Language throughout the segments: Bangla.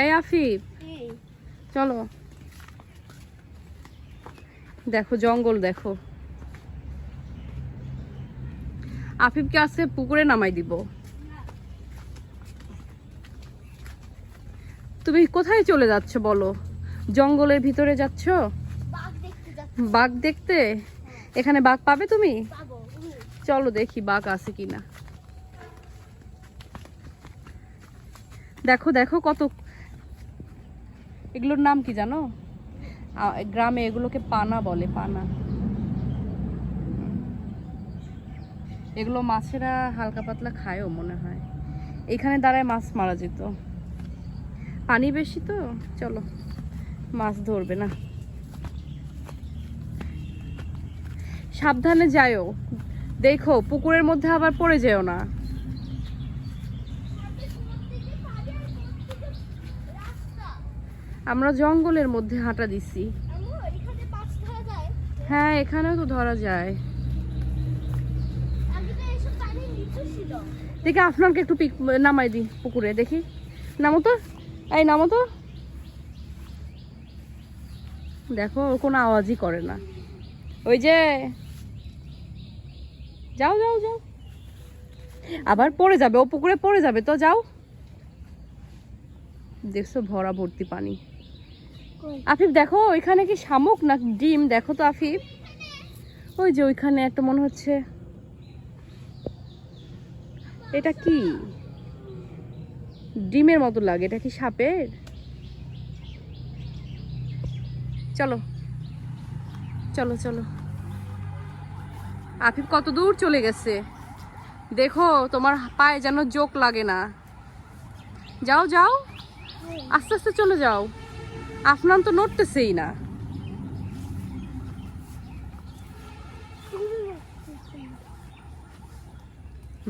এই আফিফ। চলো। দেখো জঙ্গল দেখো। আফিফকে আজকে পুকুরে নামাই দিব। তুমি কোথায় চলে যাচ্ছ বলো? জঙ্গলের ভিতরে যাচ্ছ? বাঘ দেখতে যাচ্ছি। বাঘ দেখতে? এখানে বাঘ পাবে তুমি? চলো দেখি বাঘ আছে কিনা। দেখো দেখো কত এগুলোর নাম কি জানো? গ্রামে এগুলোকে পানা বলে, পানা। এগুলো মাছেরা হালকা পাতলা খায়ও মনে হয়। এখানে দাঁড়ায় মাছ মারা যেত। পানি বেশি তো, চলো। মাছ ধরবে না। সাবধানে যাইও দেখো, পুকুরের মধ্যে আবার পড়ে যেও না। আমরা জঙ্গলের মধ্যে হাঁটা দিছি। হ্যাঁ এখানেও তো ধরা যায়। দেখি আপনাকে একটু পিক নামাই দিই পুকুরে দেখি। নামো তো। এই নামো তো। দেখো ও কোনো আওয়াজই করে না। ওই যে। যাও যাও যাও। আবার পড়ে যাবে ও পুকুরে পড়ে যাবে তো যাও। দেখছ ভরা ভর্তি পানি? আফিফ, দেখো, ওইখানে কি শামুক না ডিম? দেখো তো, আফিফ। ওই যে ওইখানে একটা মনে হচ্ছে। এটা কি? ডিমের মতো লাগে, এটা কি সাপের? চলো চলো চলো। আফিফ কত দূর চলে গেছে? দেখো, তোমার পায়ে যেন জোক লাগে না। যাও যাও। আস্তে আস্তে চলে যাও। আফনান তো নড়তেছেই না।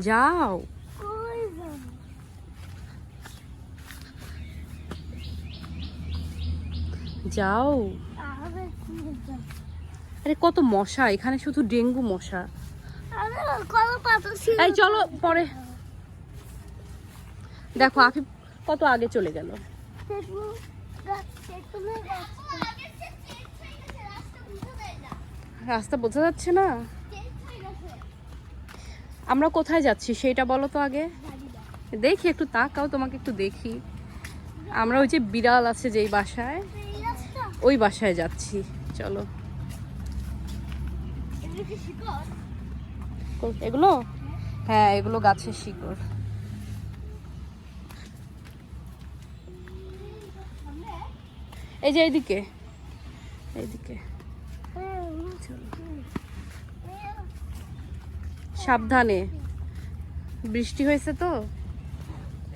যাও। যাও। আরে কত মশা, এখানে শুধু ডেঙ্গু মশা। এই চলো, পরে। দেখো, আফিফ কত আগে চলে গেল। রাস্তা বোঝা যাচ্ছে না? আমরা কোথায় যাচ্ছি সেটা বলো তো আগে। দেখি একটু তাকাও তোমাকে একটু দেখি। আমরা ওই যে বিড়াল আছে যেই বাসায় ওই বাসায় যাচ্ছি। চলো। এগুলো? হ্যাঁ এগুলো গাছের শিকড়। এই যে এইদিকে। এইদিকে। সাবধানে। বৃষ্টি হয়েছে তো।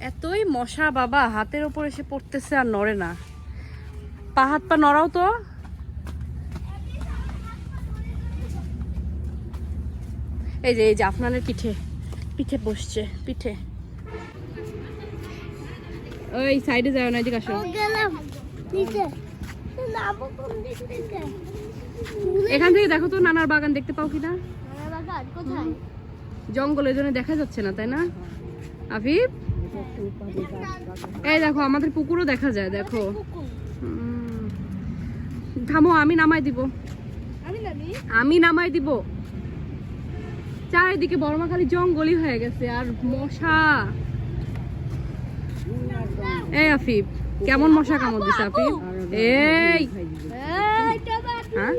এতই মশা বাবা, হাতের ওপর এসে পড়তেছে আর নড়ে না। পা হাত পা নড়াও তো। এই যে এই যে আপনাদের পিঠে। পিঠে বসছে, পিঠে। ওই সাইডে যাও না, এদিকে আসো। এখান থেকে দেখো তো নানার বাগান দেখতে পাও কিনা? জঙ্গলের জন্য দেখা যাচ্ছে না তাই না? আফিফ? এই দেখো আমাদের পুকুরও দেখা যায় দেখো। থামো আমি নামাই দিব। আমি নামাই দিব। চারিদিকে বড়মা খালি জঙ্গলই হয়ে গেছে আর মশা। এই আফিফ। কেমন মশা কামড় দিছে আপনি? এই! হ্যাঁ?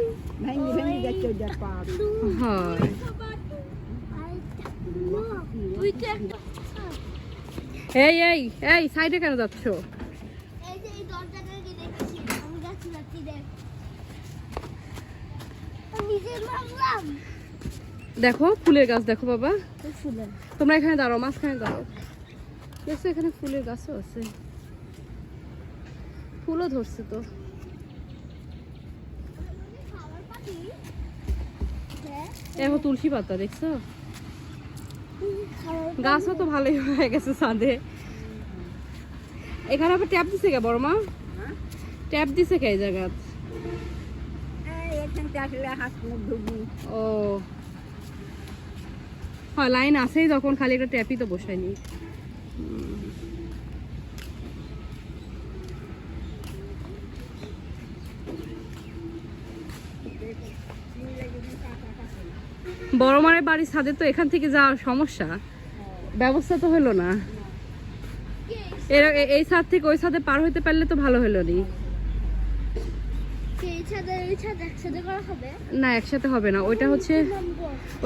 এই এই এই সাইডে কেন যাচ্ছ? দেখ ফুলের গাছ দেখো বাবা। তোমরা এখানে দাঁড়াও মাঝখানে দাঁড়াও। এখানে ফুলের গাছও আছে। ফুলও ধরছে তো। দেখো তুলসী পাতা, দেখছ? গাছও তো ভালোই হয়ে গেছে ছাদে। এখানে আবার ট্যাপ দিছে কে বড় মা ট্যাপ দিছে কে এই জায়গা এখান ও। হয়, লাইন আছেই তখন খালি একটা ট্যাপই তো বসায়নি। বড় মারের বাড়ির ছাদে তো এখান থেকে যাওয়ার সমস্যা। ব্যবস্থা তো হলো না। এর এই ছাদ থেকে ওই ছাদে পার হইতে পারলে তো ভালো হলো নি। না একসাথে হবে না। ওইটা হচ্ছে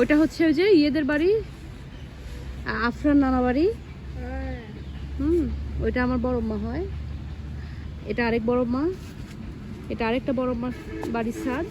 ওইটা হচ্ছে ওই যে ইয়েদের বাড়ি আফরান নানা বাড়ি। হুম ওইটা আমার বড় মা হয়। এটা আরেক বড় মা এটা আরেকটা বড় মা বাড়ির ছাদ।